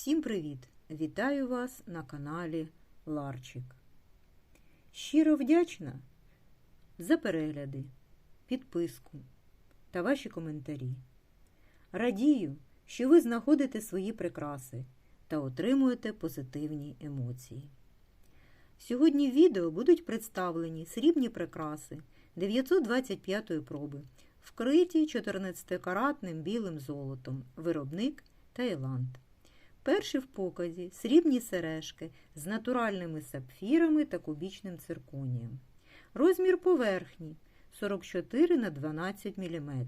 Всім привіт! Вітаю вас на каналі Ларчик. Щиро вдячна за перегляди, підписку та ваші коментарі. Радію, що ви знаходите свої прикраси та отримуєте позитивні емоції. Сьогодні в відео будуть представлені срібні прикраси 925 проби, вкриті 14-каратним білим золотом, виробник Таїланд. Перші в показі срібні сережки з натуральними сапфірами та кубічним цирконієм. Розмір поверхні 44 на 12 мм.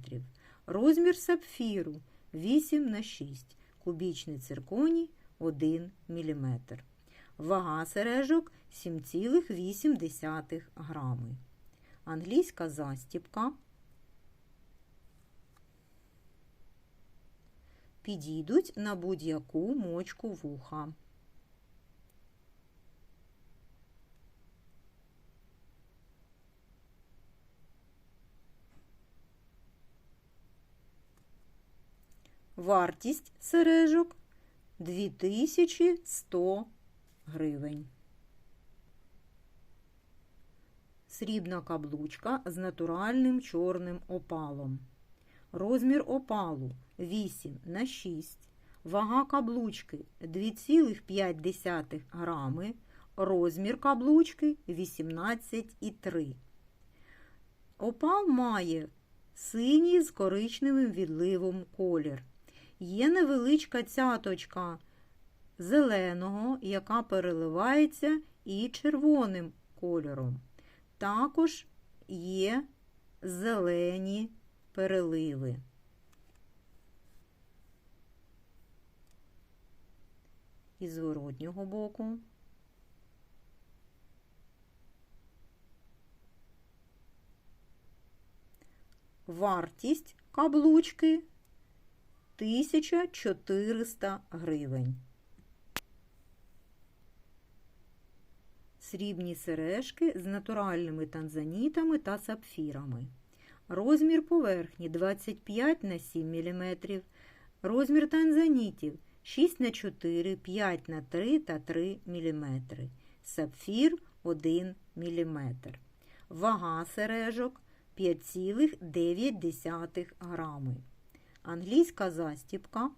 Розмір сапфіру 8 на 6 кубічний цирконій 1 мм. Вага сережок 7,8 грами. Англійська застіпка. Підійдуть на будь-яку мочку вуха. Вартість сережок 2100 гривень. Срібна каблучка з натуральним чорним опалом. Розмір опалу 8 на 6. Вага каблучки 2,5 грами. Розмір каблучки 18,3. Опал має синій з коричневим відливом колір. Є невеличка цяточка зеленого, яка переливається і червоним кольором. Також є зелені переливи. І зворотнього боку. Вартість каблучки 1400 гривень. Срібні сережки з натуральними танзанітами та сапфірами. Розмір поверхні 25 на 7 мм. Розмір танзанітів 6 на 4, 5 на 3 та 3 мм. Сапфір 1 мм. Вага сережок 5,9 грами. Англійська застіпка.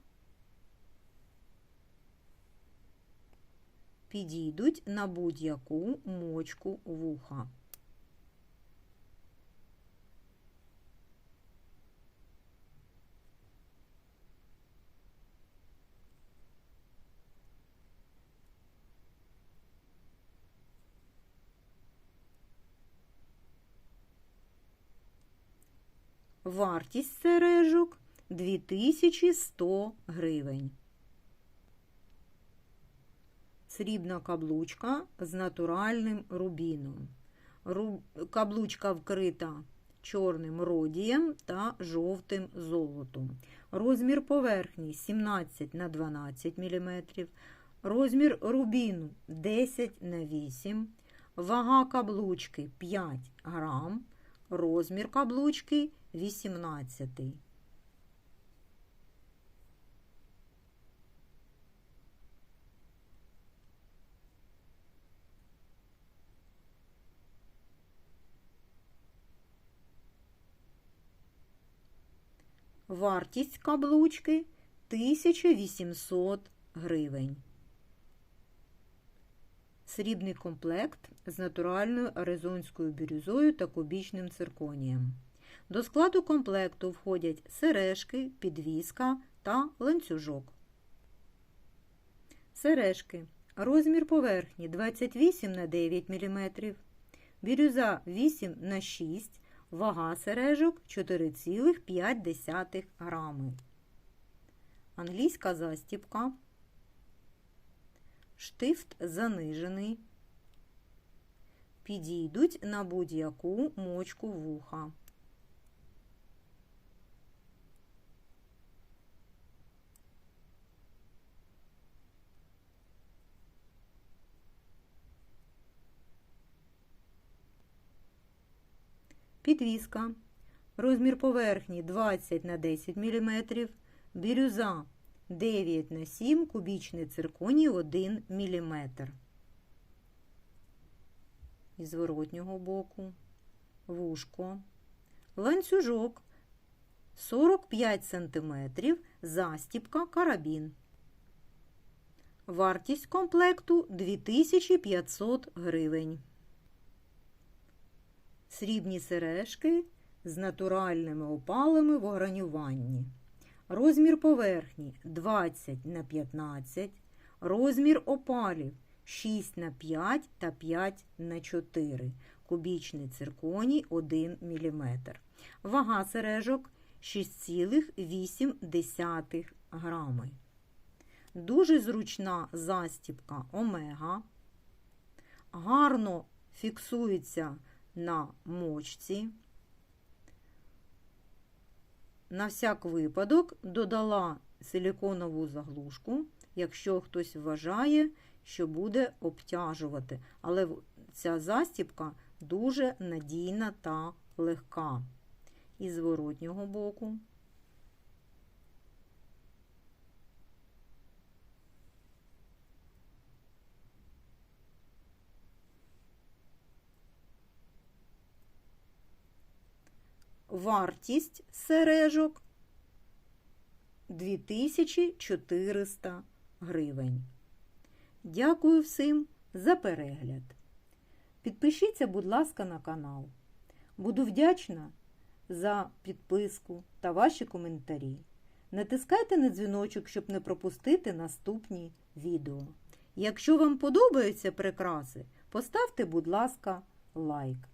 Підійдуть на будь-яку мочку вуха. Вартість сережок 2100 гривень. Срібна каблучка з натуральним рубіном. Ру... Каблучка вкрита чорним родієм та жовтим золотом. Розмір поверхні 17 на 12 мм. Розмір рубіну 10 на 8 Вага каблучки 5 грам. Розмір каблучки 18. Вартість каблучки 1800 гривень. Срібний комплект з натуральною аризонською бірюзою та кубічним цирконієм. До складу комплекту входять сережки, підвіска та ланцюжок. Сережки. Розмір поверхні 28 на 9 мм. Бірюза 8 на 6 Вага сережок 4,5 грами. Англійська застіпка. Штифт занижений. Підійдуть на будь-яку мочку вуха. Підвіска. Розмір поверхні 20 на 10 мм. Бірюза 9 на 7 кубічний цирконій 1 мм. Із зворотнього боку, вушко, ланцюжок 45 см, застіпка, карабін. Вартість комплекту 2500 гривень. Срібні сережки з натуральними опалами в огранюванні. Розмір поверхні 20 на 15, розмір опалів 6 на 5 та 5 на 4, кубічний цирконій 1 мм. Вага сережок 6,8 грами. Дуже зручна застіпка омега. Гарно фіксується на мочці. На всяк випадок додала силіконову заглушку, якщо хтось вважає, що буде обтяжувати. Але ця застіпка дуже надійна та легка. І з зворотнього боку. Вартість сережок 2400 гривень. Дякую всім за перегляд. Підпишіться, будь ласка, на канал. Буду вдячна за підписку та ваші коментарі. Натискайте на дзвіночок, щоб не пропустити наступні відео. Якщо вам подобаються прикраси, поставте, будь ласка, лайк.